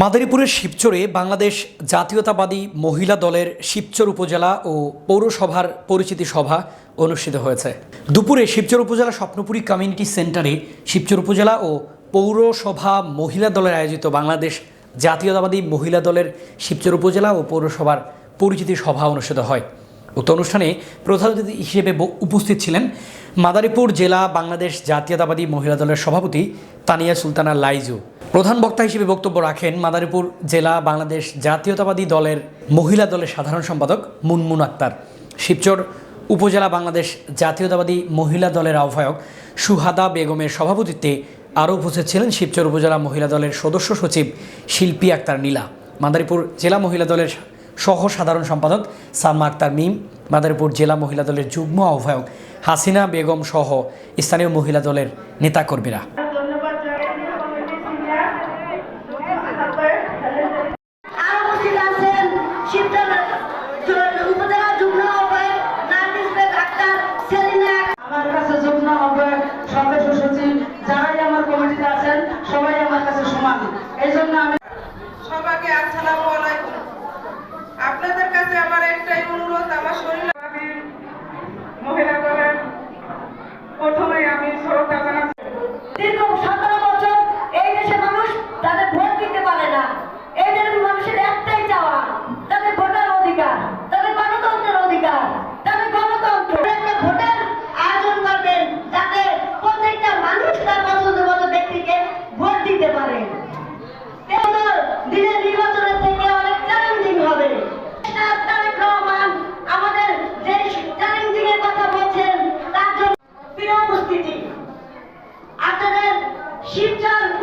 মাদারীপুরের শিবচরে বাংলাদেশ জাতীয়তাবাদী মহিলা দলের শিবচর উপজেলা ও পৌরসভার পরিচিতি সভা অনুষ্ঠিত হয়েছে। দুপুরে শিবচর উপজেলা স্বপ্নপুরী কমিউনিটি সেন্টারে শিবচর উপজেলা ও পৌরসভা মহিলা দলের আয়োজিত বাংলাদেশ জাতীয়তাবাদী মহিলা দলের শিবচর উপজেলা ও পৌরসভার পরিচিতি সভা অনুষ্ঠিত হয়। উক্ত অনুষ্ঠানে প্রধান অতিথি হিসেবে উপস্থিত ছিলেন মাদারীপুর জেলা বাংলাদেশ জাতীয়তাবাদী মহিলা দলের সভাপতি তানিয়া সুলতানা লাইজু। প্রধান বক্তা হিসেবে বক্তব্য রাখেন মাদারীপুর জেলা বাংলাদেশ জাতীয়তাবাদী দলের মহিলা দলের সাধারণ সম্পাদক মুনমুন আক্তার। শিবচর উপজেলা বাংলাদেশ জাতীয়তাবাদী মহিলা দলের আহ্বায়ক সুহাদা বেগমের সভাপতিত্বে আরও উপস্থিত ছিলেন শিবচর উপজেলা মহিলা দলের সদস্য সচিব শিল্পী আক্তার নীলা। মাদারীপুর জেলা মহিলা দলের সহ সাধারণ সম্পাদক সালমা আক্তার মিম মাদারীপুর জেলা মহিলা দলের যুগ্ম আহ্বায়ক হাসিনা বেগম সহ স্থানীয় মহিলা দলের নেতাকর্মীরা। ধন্যবাদ জানাই। কমিটি সিনিয়র আর উপস্থিত আছেন শিবচর উপজেলা যুগ্ম আহ্বায়ক নার্গিস বেগ আক্তার সেলিনা আমার কাছে যুগ্ম আহ্বায়ক সদস্য সচিব যারাই আমার কমিটিতে আছেন সবাই আমার কাছে সমান। এই জন্য আমি शिवचर